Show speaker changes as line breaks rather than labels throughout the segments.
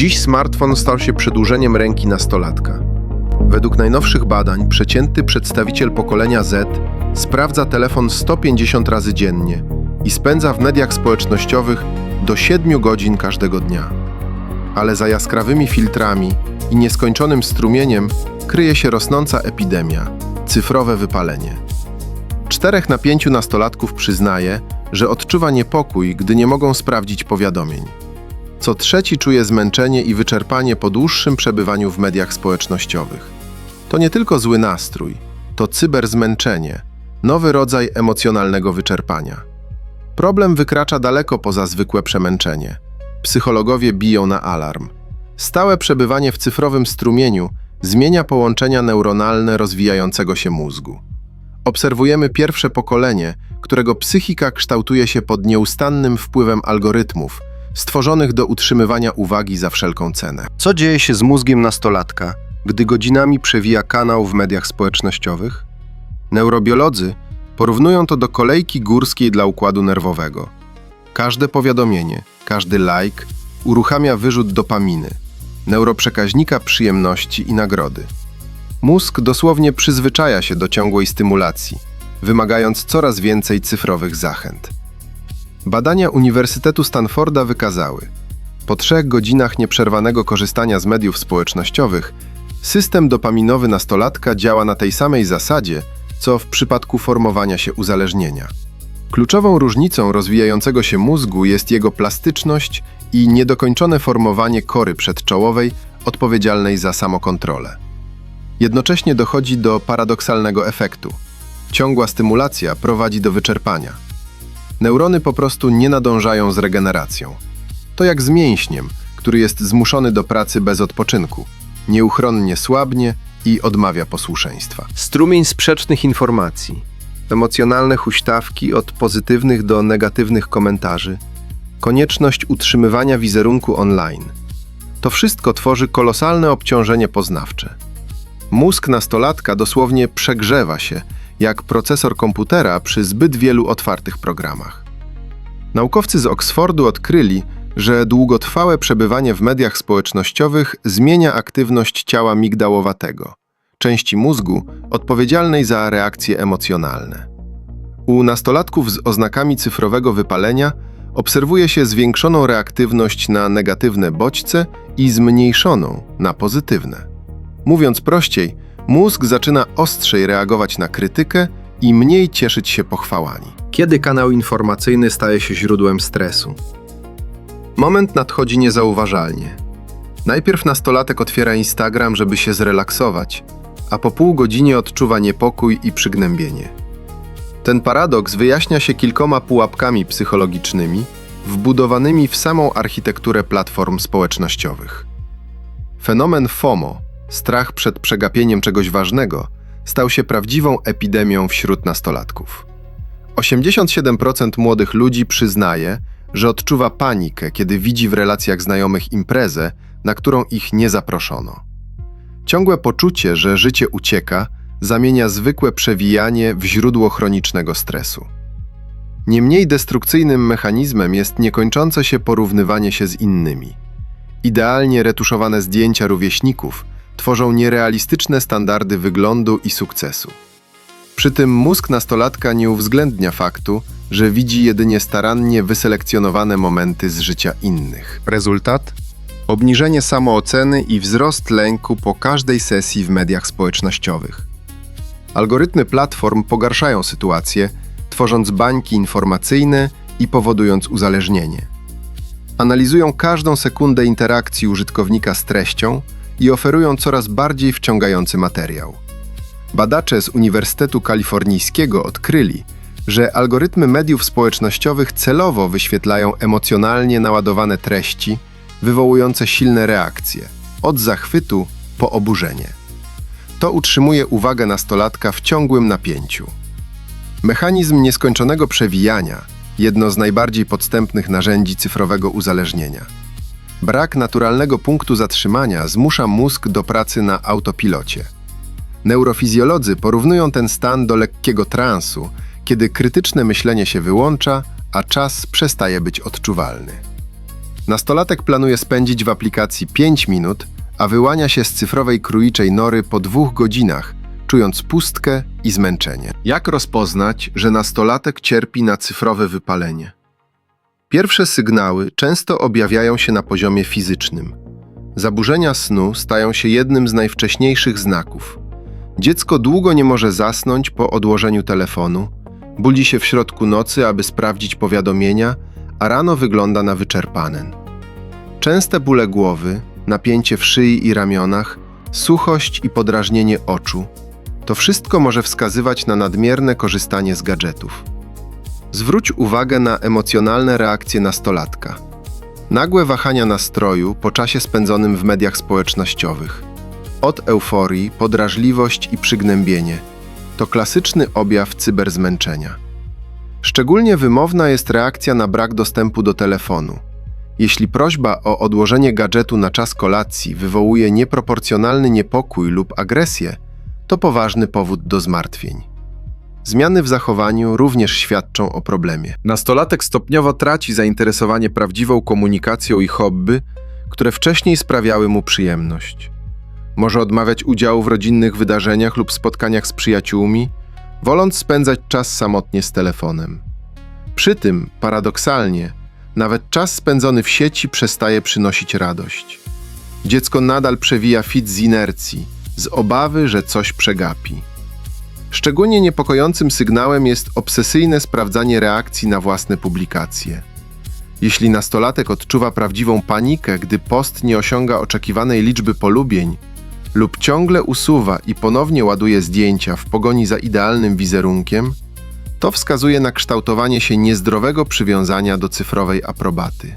Dziś smartfon stał się przedłużeniem ręki nastolatka. Według najnowszych badań przeciętny przedstawiciel pokolenia Z sprawdza telefon 150 razy dziennie i spędza w mediach społecznościowych do 7 godzin każdego dnia. Ale za jaskrawymi filtrami i nieskończonym strumieniem kryje się rosnąca epidemia cyfrowe wypalenie. Czterech na pięciu nastolatków przyznaje, że odczuwa niepokój, gdy nie mogą sprawdzić powiadomień. Co trzeci czuje zmęczenie i wyczerpanie po dłuższym przebywaniu w mediach społecznościowych. To nie tylko zły nastrój, to cyberzmęczenie, nowy rodzaj emocjonalnego wyczerpania. Problem wykracza daleko poza zwykłe przemęczenie. Psychologowie biją na alarm. Stałe przebywanie w cyfrowym strumieniu zmienia połączenia neuronalne rozwijającego się mózgu. Obserwujemy pierwsze pokolenie, którego psychika kształtuje się pod nieustannym wpływem algorytmów, stworzonych do utrzymywania uwagi za wszelką cenę. Co dzieje się z mózgiem nastolatka, gdy godzinami przewija kanał w mediach społecznościowych? Neurobiolodzy porównują to do kolejki górskiej dla układu nerwowego. Każde powiadomienie, każdy like uruchamia wyrzut dopaminy, neuroprzekaźnika przyjemności i nagrody. Mózg dosłownie przyzwyczaja się do ciągłej stymulacji, wymagając coraz więcej cyfrowych zachęt. Badania Uniwersytetu Stanforda wykazały, po trzech godzinach nieprzerwanego korzystania z mediów społecznościowych, system dopaminowy nastolatka działa na tej samej zasadzie, co w przypadku formowania się uzależnienia. Kluczową różnicą rozwijającego się mózgu jest jego plastyczność i niedokończone formowanie kory przedczołowej odpowiedzialnej za samokontrolę. Jednocześnie dochodzi do paradoksalnego efektu. Ciągła stymulacja prowadzi do wyczerpania. Neurony po prostu nie nadążają z regeneracją. To jak z mięśniem, który jest zmuszony do pracy bez odpoczynku. Nieuchronnie słabnie i odmawia posłuszeństwa. Strumień sprzecznych informacji, emocjonalne huśtawki od pozytywnych do negatywnych komentarzy, konieczność utrzymywania wizerunku online. To wszystko tworzy kolosalne obciążenie poznawcze. Mózg nastolatka dosłownie przegrzewa się, jak procesor komputera przy zbyt wielu otwartych programach. Naukowcy z Oksfordu odkryli, że długotrwałe przebywanie w mediach społecznościowych zmienia aktywność ciała migdałowatego, części mózgu odpowiedzialnej za reakcje emocjonalne. U nastolatków z oznakami cyfrowego wypalenia obserwuje się zwiększoną reaktywność na negatywne bodźce i zmniejszoną na pozytywne. Mówiąc prościej, mózg zaczyna ostrzej reagować na krytykę i mniej cieszyć się pochwałami. Kiedy kanał informacyjny staje się źródłem stresu? Moment nadchodzi niezauważalnie. Najpierw nastolatek otwiera Instagram, żeby się zrelaksować, a po pół godzinie odczuwa niepokój i przygnębienie. Ten paradoks wyjaśnia się kilkoma pułapkami psychologicznymi, wbudowanymi w samą architekturę platform społecznościowych. Fenomen FOMO, strach przed przegapieniem czegoś ważnego, stał się prawdziwą epidemią wśród nastolatków. 87% młodych ludzi przyznaje, że odczuwa panikę, kiedy widzi w relacjach znajomych imprezę, na którą ich nie zaproszono. Ciągłe poczucie, że życie ucieka, zamienia zwykłe przewijanie w źródło chronicznego stresu. Nie mniej destrukcyjnym mechanizmem jest niekończące się porównywanie się z innymi. Idealnie retuszowane zdjęcia rówieśników tworzą nierealistyczne standardy wyglądu i sukcesu. Przy tym mózg nastolatka nie uwzględnia faktu, że widzi jedynie starannie wyselekcjonowane momenty z życia innych. Rezultat? Obniżenie samooceny i wzrost lęku po każdej sesji w mediach społecznościowych. Algorytmy platform pogarszają sytuację, tworząc bańki informacyjne i powodując uzależnienie. Analizują każdą sekundę interakcji użytkownika z treścią i oferują coraz bardziej wciągający materiał. Badacze z Uniwersytetu Kalifornijskiego odkryli, że algorytmy mediów społecznościowych celowo wyświetlają emocjonalnie naładowane treści, wywołujące silne reakcje, od zachwytu po oburzenie. To utrzymuje uwagę nastolatka w ciągłym napięciu. Mechanizm nieskończonego przewijania jedno z najbardziej podstępnych narzędzi cyfrowego uzależnienia. Brak naturalnego punktu zatrzymania zmusza mózg do pracy na autopilocie. Neurofizjolodzy porównują ten stan do lekkiego transu, kiedy krytyczne myślenie się wyłącza, a czas przestaje być odczuwalny. Nastolatek planuje spędzić w aplikacji 5 minut, a wyłania się z cyfrowej króliczej nory po dwóch godzinach, czując pustkę i zmęczenie. Jak rozpoznać, że nastolatek cierpi na cyfrowe wypalenie? Pierwsze sygnały często objawiają się na poziomie fizycznym. Zaburzenia snu stają się jednym z najwcześniejszych znaków. Dziecko długo nie może zasnąć po odłożeniu telefonu, budzi się w środku nocy, aby sprawdzić powiadomienia, a rano wygląda na wyczerpanen. Częste bóle głowy, napięcie w szyi i ramionach, suchość i podrażnienie oczu to wszystko może wskazywać na nadmierne korzystanie z gadżetów. Zwróć uwagę na emocjonalne reakcje nastolatka. Nagłe wahania nastroju po czasie spędzonym w mediach społecznościowych. Od euforii, podrażliwość i przygnębienie to klasyczny objaw cyberzmęczenia. Szczególnie wymowna jest reakcja na brak dostępu do telefonu. Jeśli prośba o odłożenie gadżetu na czas kolacji wywołuje nieproporcjonalny niepokój lub agresję, to poważny powód do zmartwień. Zmiany w zachowaniu również świadczą o problemie. Nastolatek stopniowo traci zainteresowanie prawdziwą komunikacją i hobby, które wcześniej sprawiały mu przyjemność. Może odmawiać udziału w rodzinnych wydarzeniach lub spotkaniach z przyjaciółmi, woląc spędzać czas samotnie z telefonem. Przy tym, paradoksalnie, nawet czas spędzony w sieci przestaje przynosić radość. Dziecko nadal przewija fit z inercji, z obawy, że coś przegapi. Szczególnie niepokojącym sygnałem jest obsesyjne sprawdzanie reakcji na własne publikacje. Jeśli nastolatek odczuwa prawdziwą panikę, gdy post nie osiąga oczekiwanej liczby polubień, lub ciągle usuwa i ponownie ładuje zdjęcia w pogoni za idealnym wizerunkiem, to wskazuje na kształtowanie się niezdrowego przywiązania do cyfrowej aprobaty.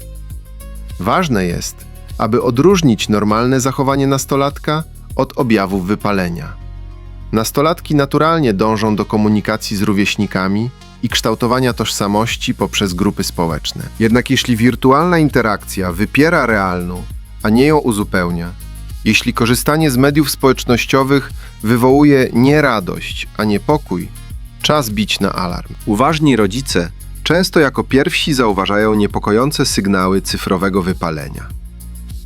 Ważne jest, aby odróżnić normalne zachowanie nastolatka od objawów wypalenia. Nastolatki naturalnie dążą do komunikacji z rówieśnikami i kształtowania tożsamości poprzez grupy społeczne. Jednak jeśli wirtualna interakcja wypiera realną, a nie ją uzupełnia, jeśli korzystanie z mediów społecznościowych wywołuje nie radość, a niepokój, czas bić na alarm. Uważni rodzice często jako pierwsi zauważają niepokojące sygnały cyfrowego wypalenia.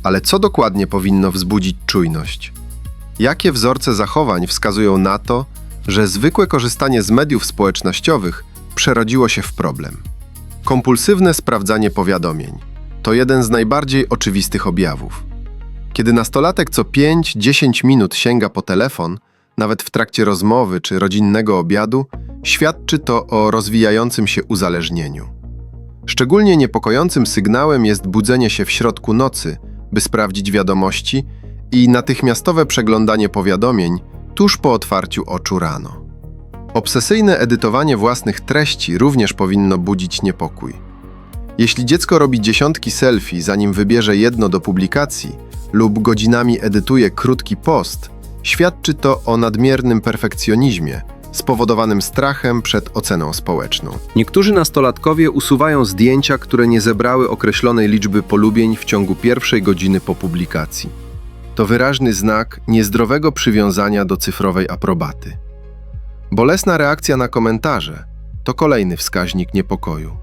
Ale co dokładnie powinno wzbudzić czujność? Jakie wzorce zachowań wskazują na to, że zwykłe korzystanie z mediów społecznościowych przerodziło się w problem? Kompulsywne sprawdzanie powiadomień to jeden z najbardziej oczywistych objawów. Kiedy nastolatek co 5-10 minut sięga po telefon, nawet w trakcie rozmowy czy rodzinnego obiadu, świadczy to o rozwijającym się uzależnieniu. Szczególnie niepokojącym sygnałem jest budzenie się w środku nocy, by sprawdzić wiadomości i natychmiastowe przeglądanie powiadomień tuż po otwarciu oczu rano. Obsesyjne edytowanie własnych treści również powinno budzić niepokój. Jeśli dziecko robi dziesiątki selfie, zanim wybierze jedno do publikacji, lub godzinami edytuje krótki post, świadczy to o nadmiernym perfekcjonizmie spowodowanym strachem przed oceną społeczną. Niektórzy nastolatkowie usuwają zdjęcia, które nie zebrały określonej liczby polubień w ciągu pierwszej godziny po publikacji. To wyraźny znak niezdrowego przywiązania do cyfrowej aprobaty. Bolesna reakcja na komentarze to kolejny wskaźnik niepokoju.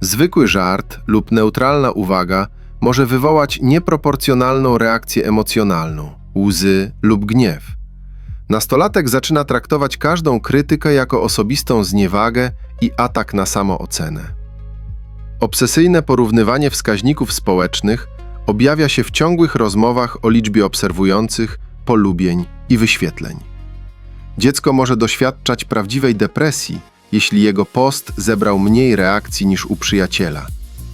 Zwykły żart lub neutralna uwaga może wywołać nieproporcjonalną reakcję emocjonalną, łzy lub gniew. Nastolatek zaczyna traktować każdą krytykę jako osobistą zniewagę i atak na samoocenę. Obsesyjne porównywanie wskaźników społecznych objawia się w ciągłych rozmowach o liczbie obserwujących, polubień i wyświetleń. Dziecko może doświadczać prawdziwej depresji, jeśli jego post zebrał mniej reakcji niż u przyjaciela,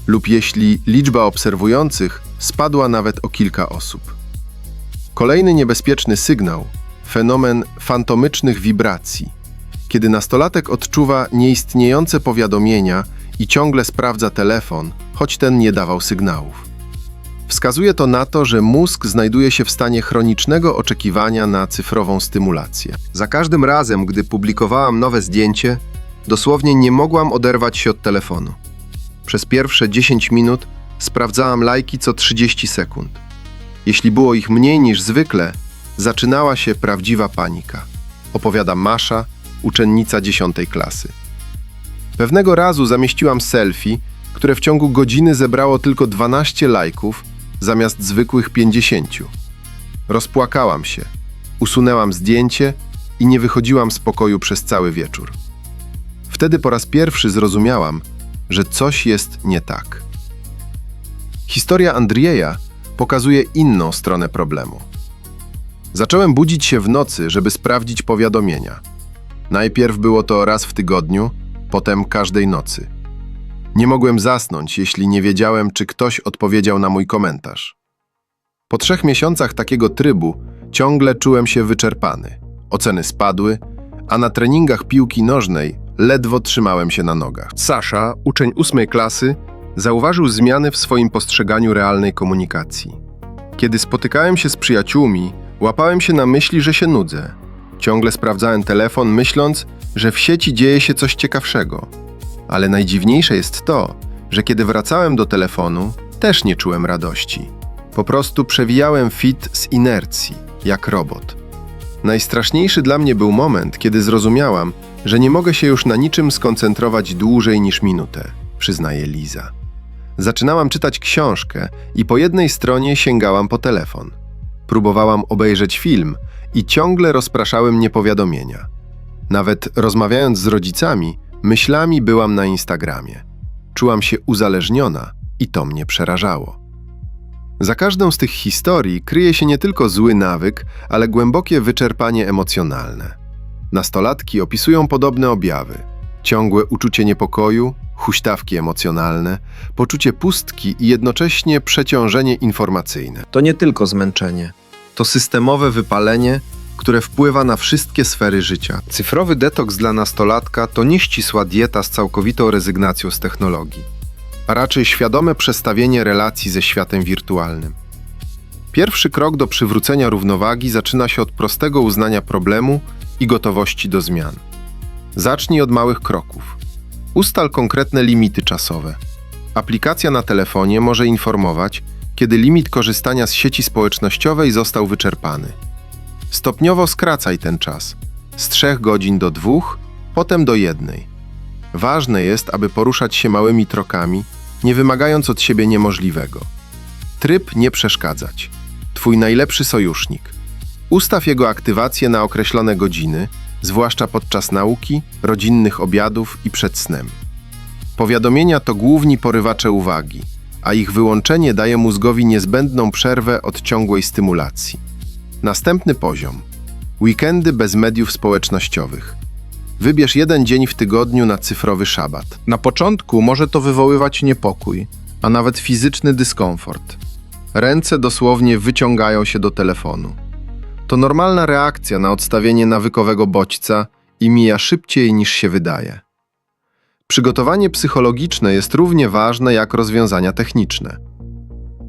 lub jeśli liczba obserwujących spadła nawet o kilka osób. Kolejny niebezpieczny sygnał fenomen fantomycznych wibracji, kiedy nastolatek odczuwa nieistniejące powiadomienia i ciągle sprawdza telefon, choć ten nie dawał sygnałów. Wskazuje to na to, że mózg znajduje się w stanie chronicznego oczekiwania na cyfrową stymulację. Za każdym razem, gdy publikowałam nowe zdjęcie, dosłownie nie mogłam oderwać się od telefonu. Przez pierwsze 10 minut sprawdzałam lajki co 30 sekund. Jeśli było ich mniej niż zwykle, zaczynała się prawdziwa panika. Opowiada Masza, uczennica 10 klasy. Pewnego razu zamieściłam selfie, które w ciągu godziny zebrało tylko 12 lajków zamiast zwykłych 50. Rozpłakałam się, usunęłam zdjęcie i nie wychodziłam z pokoju przez cały wieczór. Wtedy po raz pierwszy zrozumiałam, że coś jest nie tak. Historia Andrieja pokazuje inną stronę problemu. Zacząłem budzić się w nocy, żeby sprawdzić powiadomienia. Najpierw było to raz w tygodniu, potem każdej nocy. Nie mogłem zasnąć, jeśli nie wiedziałem, czy ktoś odpowiedział na mój komentarz. Po trzech miesiącach takiego trybu ciągle czułem się wyczerpany. Oceny spadły, a na treningach piłki nożnej ledwo trzymałem się na nogach. Sasza, uczeń ósmej klasy, zauważył zmiany w swoim postrzeganiu realnej komunikacji. Kiedy spotykałem się z przyjaciółmi, łapałem się na myśli, że się nudzę. Ciągle sprawdzałem telefon, myśląc, że w sieci dzieje się coś ciekawszego. Ale najdziwniejsze jest to, że kiedy wracałem do telefonu, też nie czułem radości. Po prostu przewijałem fit z inercji, jak robot. Najstraszniejszy dla mnie był moment, kiedy zrozumiałam, że nie mogę się już na niczym skoncentrować dłużej niż minutę, przyznaje Liza. Zaczynałam czytać książkę i po jednej stronie sięgałam po telefon. Próbowałam obejrzeć film i ciągle rozpraszały mnie powiadomienia. Nawet rozmawiając z rodzicami, myślami byłam na Instagramie. Czułam się uzależniona i to mnie przerażało. Za każdą z tych historii kryje się nie tylko zły nawyk, ale głębokie wyczerpanie emocjonalne. Nastolatki opisują podobne objawy: ciągłe uczucie niepokoju, huśtawki emocjonalne, poczucie pustki i jednocześnie przeciążenie informacyjne. To nie tylko zmęczenie, to systemowe wypalenie, które wpływa na wszystkie sfery życia. Cyfrowy detoks dla nastolatka to nieścisła dieta z całkowitą rezygnacją z technologii, a raczej świadome przestawienie relacji ze światem wirtualnym. Pierwszy krok do przywrócenia równowagi zaczyna się od prostego uznania problemu i gotowości do zmian. Zacznij od małych kroków. Ustal konkretne limity czasowe. Aplikacja na telefonie może informować, kiedy limit korzystania z sieci społecznościowej został wyczerpany. Stopniowo skracaj ten czas z 3 godzin do 2, potem do 1. Ważne jest, aby poruszać się małymi trokami, nie wymagając od siebie niemożliwego. Tryb nie przeszkadzać. Twój najlepszy sojusznik. Ustaw jego aktywację na określone godziny, zwłaszcza podczas nauki, rodzinnych obiadów i przed snem. Powiadomienia to główni porywacze uwagi, a ich wyłączenie daje mózgowi niezbędną przerwę od ciągłej stymulacji. Następny poziom. Weekendy bez mediów społecznościowych. Wybierz jeden dzień w tygodniu na cyfrowy szabat. Na początku może to wywoływać niepokój, a nawet fizyczny dyskomfort. Ręce dosłownie wyciągają się do telefonu. To normalna reakcja na odstawienie nawykowego bodźca i mija szybciej niż się wydaje. Przygotowanie psychologiczne jest równie ważne jak rozwiązania techniczne.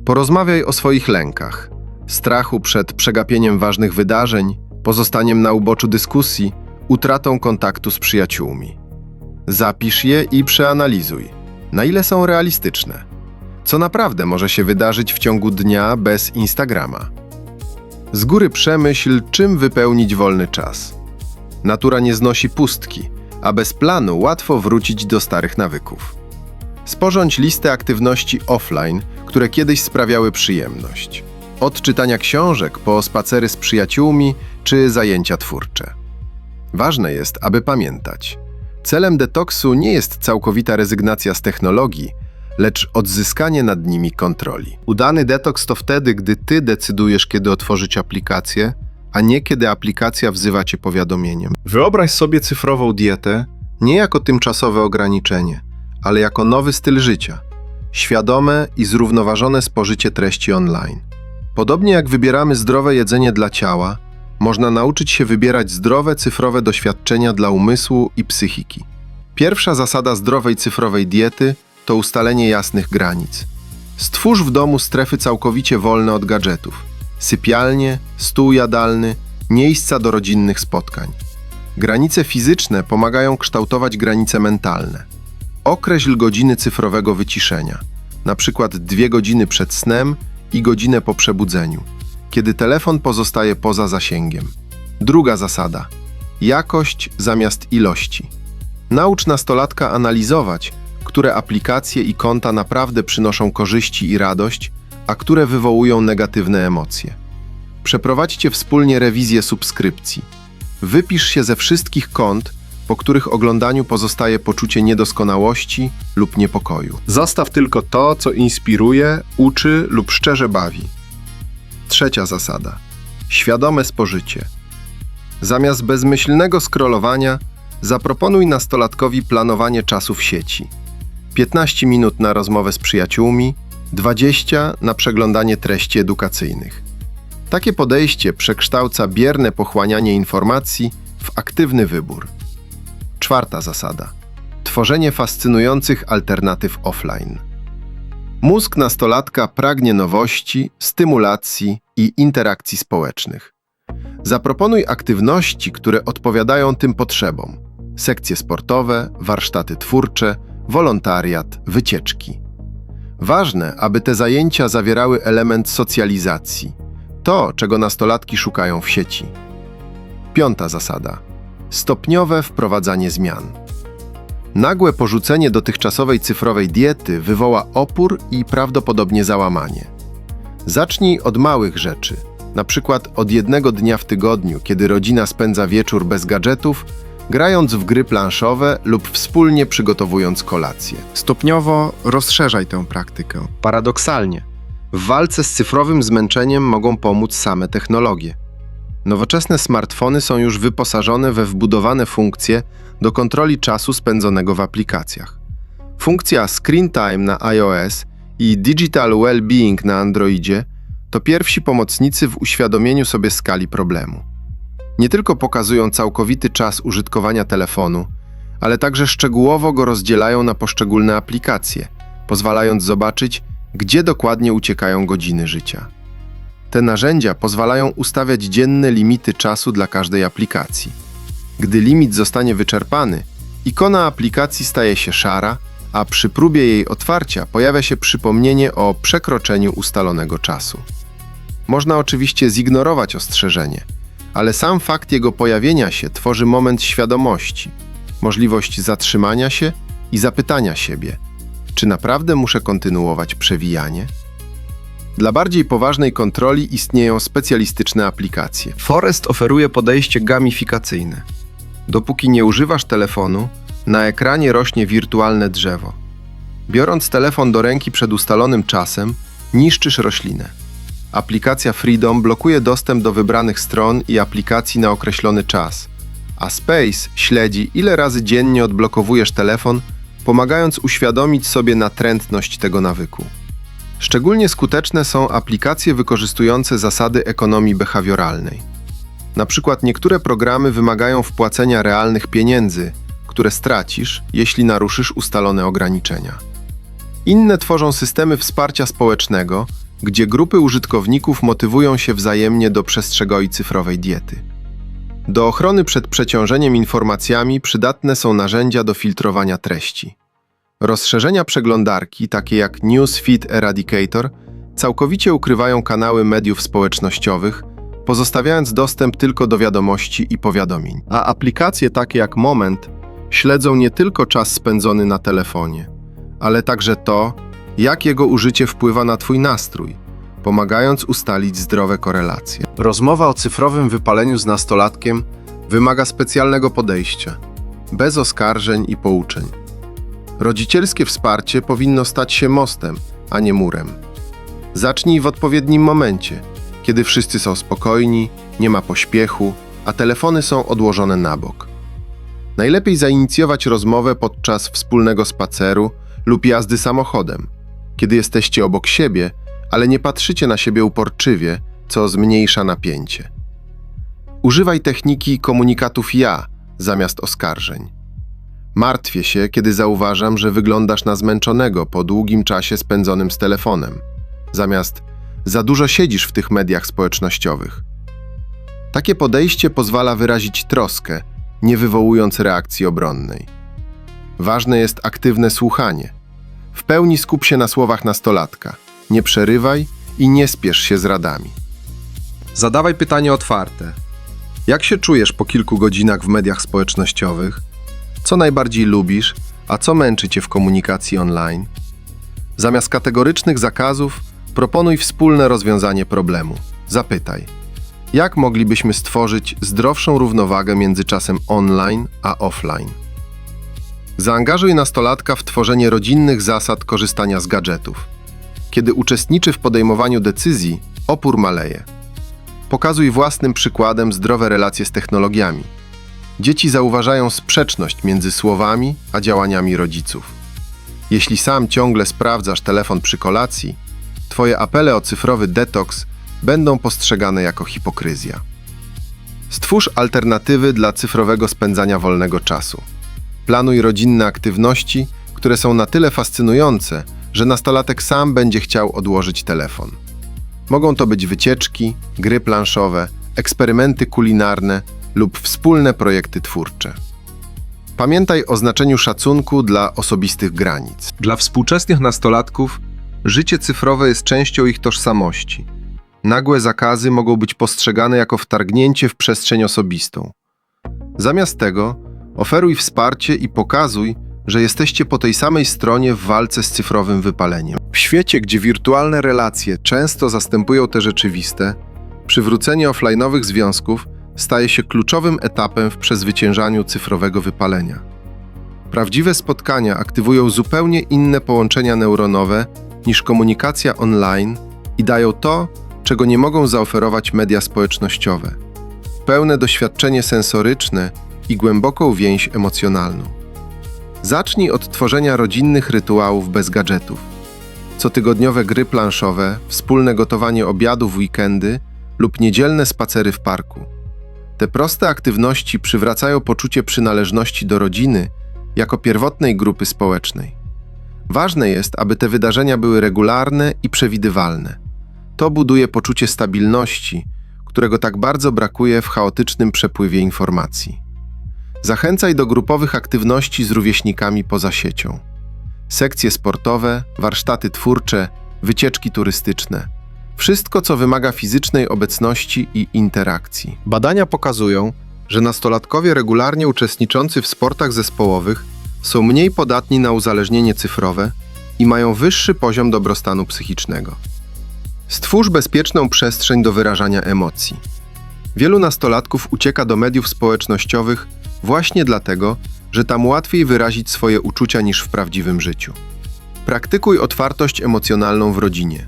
Porozmawiaj o swoich lękach, strachu przed przegapieniem ważnych wydarzeń, pozostaniem na uboczu dyskusji, utratą kontaktu z przyjaciółmi. Zapisz je i przeanalizuj, na ile są realistyczne. Co naprawdę może się wydarzyć w ciągu dnia bez Instagrama. Z góry przemyśl, czym wypełnić wolny czas. Natura nie znosi pustki, a bez planu łatwo wrócić do starych nawyków. Sporządź listę aktywności offline, które kiedyś sprawiały przyjemność. Od czytania książek po spacery z przyjaciółmi czy zajęcia twórcze. Ważne jest, aby pamiętać. Celem detoksu nie jest całkowita rezygnacja z technologii, lecz odzyskanie nad nimi kontroli. Udany detoks to wtedy, gdy ty decydujesz, kiedy otworzyć aplikację, a nie kiedy aplikacja wzywa cię powiadomieniem. Wyobraź sobie cyfrową dietę nie jako tymczasowe ograniczenie, ale jako nowy styl życia. Świadome i zrównoważone spożycie treści online. Podobnie jak wybieramy zdrowe jedzenie dla ciała, można nauczyć się wybierać zdrowe cyfrowe doświadczenia dla umysłu i psychiki. Pierwsza zasada zdrowej cyfrowej diety to ustalenie jasnych granic. Stwórz w domu strefy całkowicie wolne od gadżetów. Sypialnie, stół jadalny, miejsca do rodzinnych spotkań. Granice fizyczne pomagają kształtować granice mentalne. Określ godziny cyfrowego wyciszenia, na przykład dwie godziny przed snem i godzinę po przebudzeniu, kiedy telefon pozostaje poza zasięgiem. Druga zasada: jakość zamiast ilości. Naucz nastolatka analizować, które aplikacje i konta naprawdę przynoszą korzyści i radość, a które wywołują negatywne emocje. Przeprowadźcie wspólnie rewizję subskrypcji. Wypisz się ze wszystkich kont, po których oglądaniu pozostaje poczucie niedoskonałości lub niepokoju. Zostaw tylko to, co inspiruje, uczy lub szczerze bawi. Trzecia zasada. Świadome spożycie. Zamiast bezmyślnego scrollowania, zaproponuj nastolatkowi planowanie czasu w sieci. 15 minut na rozmowę z przyjaciółmi, 20 na przeglądanie treści edukacyjnych. Takie podejście przekształca bierne pochłanianie informacji w aktywny wybór. Czwarta zasada. Tworzenie fascynujących alternatyw offline. Mózg nastolatka pragnie nowości, stymulacji i interakcji społecznych. Zaproponuj aktywności, które odpowiadają tym potrzebom: sekcje sportowe, warsztaty twórcze, wolontariat, wycieczki. Ważne, aby te zajęcia zawierały element socjalizacji to, czego nastolatki szukają w sieci. Piąta zasada. Stopniowe wprowadzanie zmian. Nagłe porzucenie dotychczasowej cyfrowej diety wywoła opór i prawdopodobnie załamanie. Zacznij od małych rzeczy, na przykład od jednego dnia w tygodniu, kiedy rodzina spędza wieczór bez gadżetów, grając w gry planszowe lub wspólnie przygotowując kolację. Stopniowo rozszerzaj tę praktykę. Paradoksalnie, w walce z cyfrowym zmęczeniem mogą pomóc same technologie. Nowoczesne smartfony są już wyposażone we wbudowane funkcje do kontroli czasu spędzonego w aplikacjach. Funkcja Screen Time na iOS i Digital Well-Being na Androidzie to pierwsi pomocnicy w uświadomieniu sobie skali problemu. Nie tylko pokazują całkowity czas użytkowania telefonu, ale także szczegółowo go rozdzielają na poszczególne aplikacje, pozwalając zobaczyć, gdzie dokładnie uciekają godziny życia. Te narzędzia pozwalają ustawiać dzienne limity czasu dla każdej aplikacji. Gdy limit zostanie wyczerpany, ikona aplikacji staje się szara, a przy próbie jej otwarcia pojawia się przypomnienie o przekroczeniu ustalonego czasu. Można oczywiście zignorować ostrzeżenie, ale sam fakt jego pojawienia się tworzy moment świadomości, możliwość zatrzymania się i zapytania siebie, czy naprawdę muszę kontynuować przewijanie? Dla bardziej poważnej kontroli istnieją specjalistyczne aplikacje. Forest oferuje podejście gamifikacyjne. Dopóki nie używasz telefonu, na ekranie rośnie wirtualne drzewo. Biorąc telefon do ręki przed ustalonym czasem, niszczysz roślinę. Aplikacja Freedom blokuje dostęp do wybranych stron i aplikacji na określony czas, a Space śledzi, ile razy dziennie odblokowujesz telefon, pomagając uświadomić sobie natrętność tego nawyku. Szczególnie skuteczne są aplikacje wykorzystujące zasady ekonomii behawioralnej. Na przykład niektóre programy wymagają wpłacenia realnych pieniędzy, które stracisz, jeśli naruszysz ustalone ograniczenia. Inne tworzą systemy wsparcia społecznego, gdzie grupy użytkowników motywują się wzajemnie do przestrzegoi cyfrowej diety. Do ochrony przed przeciążeniem informacjami przydatne są narzędzia do filtrowania treści. Rozszerzenia przeglądarki, takie jak Newsfeed Eradicator, całkowicie ukrywają kanały mediów społecznościowych, pozostawiając dostęp tylko do wiadomości i powiadomień. A aplikacje takie jak Moment śledzą nie tylko czas spędzony na telefonie, ale także to, jak jego użycie wpływa na Twój nastrój, pomagając ustalić zdrowe korelacje. Rozmowa o cyfrowym wypaleniu z nastolatkiem wymaga specjalnego podejścia, bez oskarżeń i pouczeń. Rodzicielskie wsparcie powinno stać się mostem, a nie murem. Zacznij w odpowiednim momencie, kiedy wszyscy są spokojni, nie ma pośpiechu, a telefony są odłożone na bok. Najlepiej zainicjować rozmowę podczas wspólnego spaceru lub jazdy samochodem, kiedy jesteście obok siebie, ale nie patrzycie na siebie uporczywie, co zmniejsza napięcie. Używaj techniki komunikatów ja zamiast oskarżeń. Martwię się, kiedy zauważam, że wyglądasz na zmęczonego po długim czasie spędzonym z telefonem, zamiast za dużo siedzisz w tych mediach społecznościowych. Takie podejście pozwala wyrazić troskę, nie wywołując reakcji obronnej. Ważne jest aktywne słuchanie. W pełni skup się na słowach nastolatka. Nie przerywaj i nie spiesz się z radami. Zadawaj pytanie otwarte. Jak się czujesz po kilku godzinach w mediach społecznościowych? Co najbardziej lubisz, A co męczy Cię w komunikacji online? Zamiast kategorycznych zakazów, proponuj wspólne rozwiązanie problemu. Zapytaj, jak moglibyśmy stworzyć zdrowszą równowagę między czasem online a offline? Zaangażuj nastolatka w tworzenie rodzinnych zasad korzystania z gadżetów. Kiedy uczestniczy w podejmowaniu decyzji, opór maleje. Pokazuj własnym przykładem zdrowe relacje z technologiami. Dzieci zauważają sprzeczność między słowami a działaniami rodziców. Jeśli sam ciągle sprawdzasz telefon przy kolacji, Twoje apele o cyfrowy detoks będą postrzegane jako hipokryzja. Stwórz alternatywy dla cyfrowego spędzania wolnego czasu. Planuj rodzinne aktywności, które są na tyle fascynujące, że nastolatek sam będzie chciał odłożyć telefon. Mogą to być wycieczki, gry planszowe, eksperymenty kulinarne lub wspólne projekty twórcze. Pamiętaj o znaczeniu szacunku dla osobistych granic. Dla współczesnych nastolatków życie cyfrowe jest częścią ich tożsamości. Nagłe zakazy mogą być postrzegane jako wtargnięcie w przestrzeń osobistą. Zamiast tego, oferuj wsparcie i pokazuj, że jesteście po tej samej stronie w walce z cyfrowym wypaleniem. W świecie, gdzie wirtualne relacje często zastępują te rzeczywiste, przywrócenie offline'owych związków staje się kluczowym etapem w przezwyciężaniu cyfrowego wypalenia. Prawdziwe spotkania aktywują zupełnie inne połączenia neuronowe niż komunikacja online i dają to, czego nie mogą zaoferować media społecznościowe pełne doświadczenie sensoryczne i głęboką więź emocjonalną. Zacznij od tworzenia rodzinnych rytuałów bez gadżetów. Cotygodniowe gry planszowe, wspólne gotowanie obiadu w weekendy lub niedzielne spacery w parku. Te proste aktywności przywracają poczucie przynależności do rodziny jako pierwotnej grupy społecznej. Ważne jest, aby te wydarzenia były regularne i przewidywalne. To buduje poczucie stabilności, którego tak bardzo brakuje w chaotycznym przepływie informacji. Zachęcaj do grupowych aktywności z rówieśnikami poza siecią. Sekcje sportowe, warsztaty twórcze, wycieczki turystyczne. Wszystko, co wymaga fizycznej obecności i interakcji. Badania pokazują, że nastolatkowie regularnie uczestniczący w sportach zespołowych są mniej podatni na uzależnienie cyfrowe i mają wyższy poziom dobrostanu psychicznego. Stwórz bezpieczną przestrzeń do wyrażania emocji. Wielu nastolatków ucieka do mediów społecznościowych właśnie dlatego, że tam łatwiej wyrazić swoje uczucia niż w prawdziwym życiu. Praktykuj otwartość emocjonalną w rodzinie.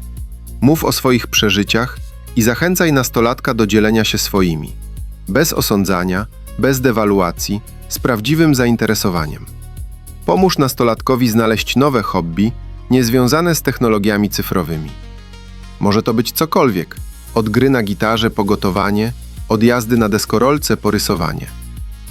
Mów o swoich przeżyciach i zachęcaj nastolatka do dzielenia się swoimi. Bez osądzania, bez dewaluacji, z prawdziwym zainteresowaniem. Pomóż nastolatkowi znaleźć nowe hobby, niezwiązane z technologiami cyfrowymi. Może to być cokolwiek, od gry na gitarze po gotowanie, od jazdy na deskorolce po rysowanie.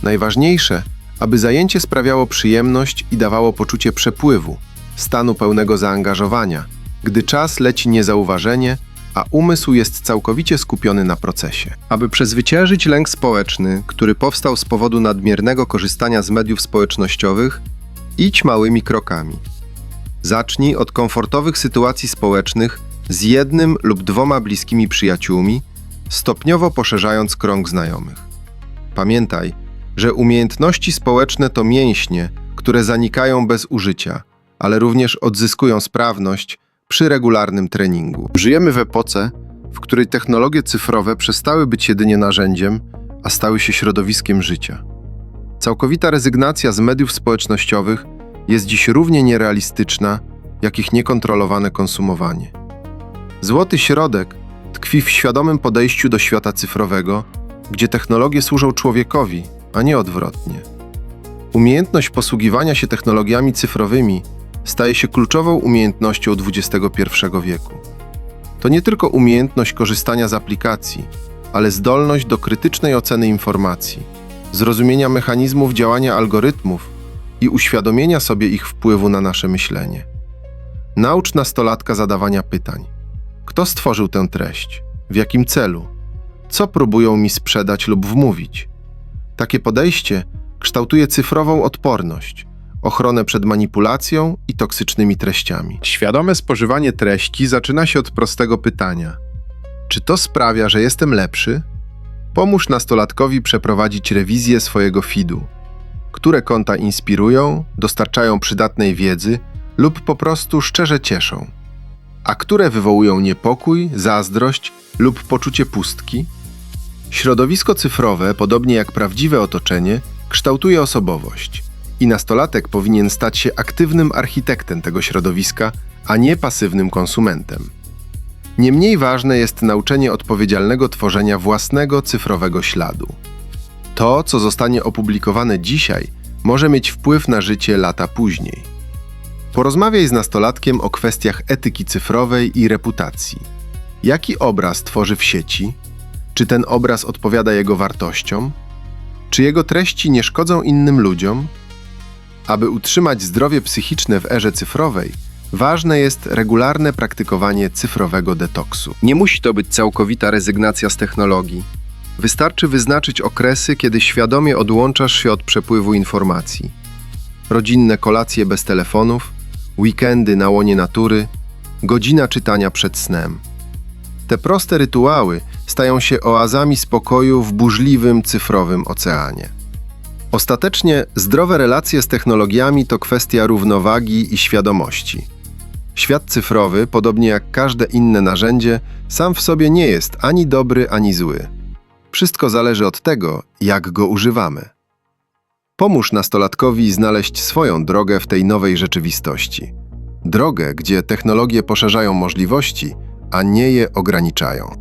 Najważniejsze, aby zajęcie sprawiało przyjemność i dawało poczucie przepływu, stanu pełnego zaangażowania, gdy czas leci niezauważenie, a umysł jest całkowicie skupiony na procesie. Aby przezwyciężyć lęk społeczny, który powstał z powodu nadmiernego korzystania z mediów społecznościowych, idź małymi krokami. Zacznij od komfortowych sytuacji społecznych z jednym lub dwoma bliskimi przyjaciółmi, stopniowo poszerzając krąg znajomych. Pamiętaj, że umiejętności społeczne to mięśnie, które zanikają bez użycia, ale również odzyskują sprawność przy regularnym treningu. Żyjemy w epoce, w której technologie cyfrowe przestały być jedynie narzędziem, a stały się środowiskiem życia. Całkowita rezygnacja z mediów społecznościowych jest dziś równie nierealistyczna, jak ich niekontrolowane konsumowanie. Złoty środek tkwi w świadomym podejściu do świata cyfrowego, gdzie technologie służą człowiekowi, a nie odwrotnie. Umiejętność posługiwania się technologiami cyfrowymi staje się kluczową umiejętnością XXI wieku. To nie tylko umiejętność korzystania z aplikacji, ale zdolność do krytycznej oceny informacji, zrozumienia mechanizmów działania algorytmów i uświadomienia sobie ich wpływu na nasze myślenie. Naucz nastolatka zadawania pytań. Kto stworzył tę treść? W jakim celu? Co próbują mi sprzedać lub wmówić? Takie podejście kształtuje cyfrową odporność, ochronę przed manipulacją i toksycznymi treściami. Świadome spożywanie treści zaczyna się od prostego pytania: czy to sprawia, że jestem lepszy? Pomóż nastolatkowi przeprowadzić rewizję swojego feedu. które konta inspirują, dostarczają przydatnej wiedzy lub po prostu szczerze cieszą, a które wywołują niepokój, zazdrość lub poczucie pustki. Środowisko cyfrowe, podobnie jak prawdziwe otoczenie, kształtuje osobowość i nastolatek powinien stać się aktywnym architektem tego środowiska, a nie pasywnym konsumentem. Nie mniej ważne jest nauczenie odpowiedzialnego tworzenia własnego cyfrowego śladu. To, co zostanie opublikowane dzisiaj, może mieć wpływ na życie lata później. Porozmawiaj z nastolatkiem o kwestiach etyki cyfrowej i reputacji. Jaki obraz tworzy w sieci? Czy ten obraz odpowiada jego wartościom? Czy jego treści nie szkodzą innym ludziom? Aby utrzymać zdrowie psychiczne w erze cyfrowej, ważne jest regularne praktykowanie cyfrowego detoksu. Nie musi to być całkowita rezygnacja z technologii. Wystarczy wyznaczyć okresy, kiedy świadomie odłączasz się od przepływu informacji. Rodzinne kolacje bez telefonów, weekendy na łonie natury, godzina czytania przed snem. Te proste rytuały stają się oazami spokoju w burzliwym cyfrowym oceanie. Ostatecznie zdrowe relacje z technologiami to kwestia równowagi i świadomości. Świat cyfrowy, podobnie jak każde inne narzędzie, sam w sobie nie jest ani dobry, ani zły. Wszystko zależy od tego, jak go używamy. Pomóż nastolatkowi znaleźć swoją drogę w tej nowej rzeczywistości. Drogę, gdzie technologie poszerzają możliwości, a nie je ograniczają.